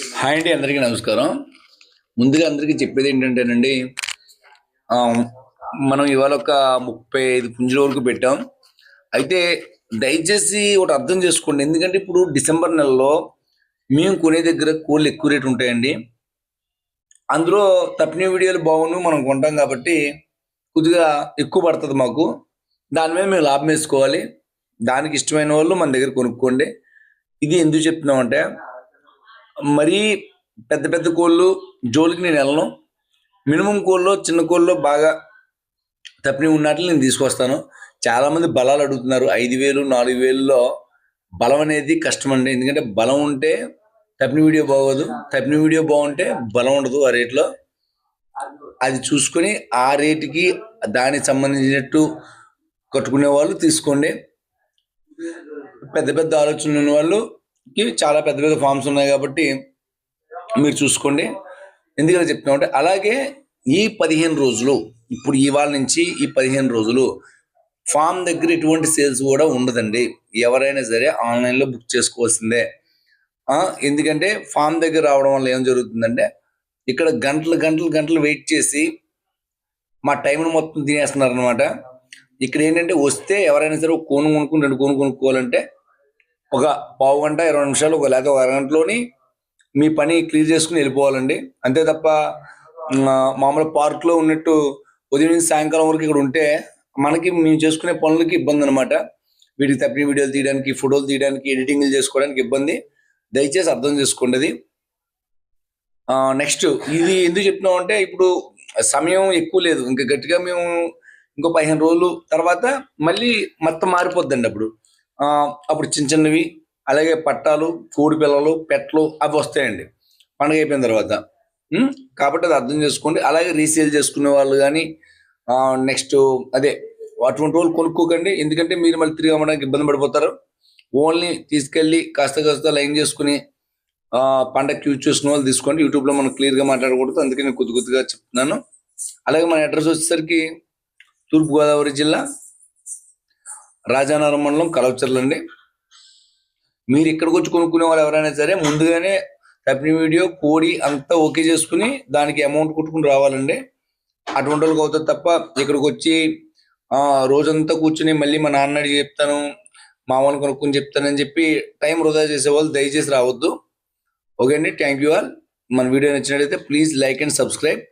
Hi అండి అందరికీ నమస్కారం. ముందుగా అందరికీ చెప్పేది ఏంటంటేనండి ఆ, మనం ఇవాళ ఒక ముప్పై ఐదు పుంజుల వరకు పెట్టాం. అయితే దయచేసి ఒకటి అర్థం చేసుకోండి ఎందుకంటే ఇప్పుడు డిసెంబర్ నెలలో మేము కొనే దగ్గర కోళ్ళు ఎక్కువ రేటు ఉంటాయండి. అందులో తప్పిన వీడియోలు బాగుండు మనం కొంటాం కాబట్టి కొద్దిగా ఎక్కువ పడుతుంది మాకు. దాని మీద మేము లాభం వేసుకోవాలి. దానికి ఇష్టమైన వాళ్ళు మన దగ్గర కొనుక్కోండి. ఇది ఎందుకు చెప్తున్నామంటే మరీ పెద్ద పెద్ద కోళ్ళు జోలికి నేను వెళ్ళను. మినిమం కోళ్ళు చిన్న కోళ్ళు బాగా తప్పిని ఉన్నట్లు నేను తీసుకొస్తాను. చాలా మంది బలాలు అడుగుతున్నారు. ఐదు వేలు నాలుగు వేలలో బలం అనేది కష్టం అండి. ఎందుకంటే బలం ఉంటే తప్పిన వీడియో బాగోదు. తప్పిన వీడియో బాగుంటే బలం ఉండదు ఆ రేట్లో. అది చూసుకొని ఆ రేటుకి దానికి సంబంధించినట్టు కట్టుకునే వాళ్ళు తీసుకోండి. పెద్ద పెద్ద ఆలోచనలు ఉన్న చాలా పెద్ద పెద్ద ఫార్మ్స్ ఉన్నాయి కాబట్టి మీరు చూసుకోండి. ఎందుకంటే చెప్తున్నామంటే అలాగే ఈ పదిహేను రోజులు ఇప్పుడు ఇవాళ నుంచి ఈ పదిహేను రోజులు ఫామ్ దగ్గర ఎటువంటి సేల్స్ కూడా ఉండదండి. ఎవరైనా సరే ఆన్లైన్లో బుక్ చేసుకోవాల్సిందే. ఎందుకంటే ఫామ్ దగ్గర రావడం వల్ల ఏం జరుగుతుందంటే ఇక్కడ గంటలు గంటలు గంటలు వెయిట్ చేసి మా టైంను మొత్తం తినేస్తున్నారు అనమాట ఇక్కడ ఏంటంటే వస్తే ఎవరైనా సరే ఒక కోను కొనుక్కుని రెండు కోను కొనుక్కోవాలంటే ఒక పావు గంట ఇరవై నిమిషాలు ఒక లేక ఒక అరగంటలోని మీ పని క్లియర్ చేసుకుని వెళ్ళిపోవాలండి. అంతే తప్ప మామూలు పార్క్లో ఉన్నట్టు ఉదయం నుంచి సాయంకాలం వరకు ఇక్కడ ఉంటే మనకి మేము చేసుకునే పనులకి ఇబ్బంది అనమాట వీటికి తప్పిన వీడియోలు తీయడానికి ఫోటోలు తీయడానికి ఎడిటింగ్లు చేసుకోవడానికి ఇబ్బంది. దయచేసి అర్థం చేసుకోండి అది. నెక్స్ట్ ఇది ఎందుకు చెప్తున్నాం అంటే ఇప్పుడు సమయం ఎక్కువ లేదు. ఇంకా గట్టిగా మేము ఇంకో పదిహేను రోజులు తర్వాత మళ్ళీ మొత్తం మారిపోద్దండి అప్పుడు. అప్పుడు చిన్న చిన్నవి అలాగే పట్టాలు కోడి పిల్లలు పెట్లు అవి వస్తాయండి. పండగ అయిపోయిన తర్వాత. కాబట్టి అది అర్థం చేసుకోండి. అలాగే రీసేల్ చేసుకునే వాళ్ళు కానీ నెక్స్ట్ అదే అటువంటి వాళ్ళు కొనుక్కోకండి. ఎందుకంటే మీరు మళ్ళీ తిరిగి అమ్మడానికి ఇబ్బంది పడిపోతారు. ఓన్లీ తీసుకెళ్ళి కాస్త కాస్త లైన్ చేసుకుని ఆ, పండగ యూజ్ చేసుకునే వాళ్ళు తీసుకోండి. యూట్యూబ్లో మనం క్లియర్గా మాట్లాడకూడదు. అందుకే నేను కొద్ది కొద్దిగా చెప్తున్నాను. అలాగే మన అడ్రస్ వచ్చేసరికి తూర్పుగోదావరి జిల్లా రాజానగరం మండలం కలవచర్లండి మీరు ఇక్కడికి వచ్చి కొనుక్కునే వాళ్ళు ఎవరైనా సరే ముందుగానే తప్పిన వీడియో కోడి అంతా ఓకే చేసుకుని దానికి అమౌంట్ కొట్టుకుని రావాలండి. అటువంటి వాళ్ళకి అవుతుంది తప్ప ఇక్కడికి వచ్చి రోజంతా కూర్చుని మళ్ళీ మా నాన్న చెప్తాను మామూలు వాళ్ళని కొనుక్కొని చెప్తానని చెప్పి టైం వృధా చేసే వాళ్ళు దయచేసి రావద్దు. ఓకే అండి థ్యాంక్ యూ ఆల్. మన వీడియో నచ్చినట్లయితే ప్లీజ్ లైక్ అండ్ సబ్స్క్రైబ్.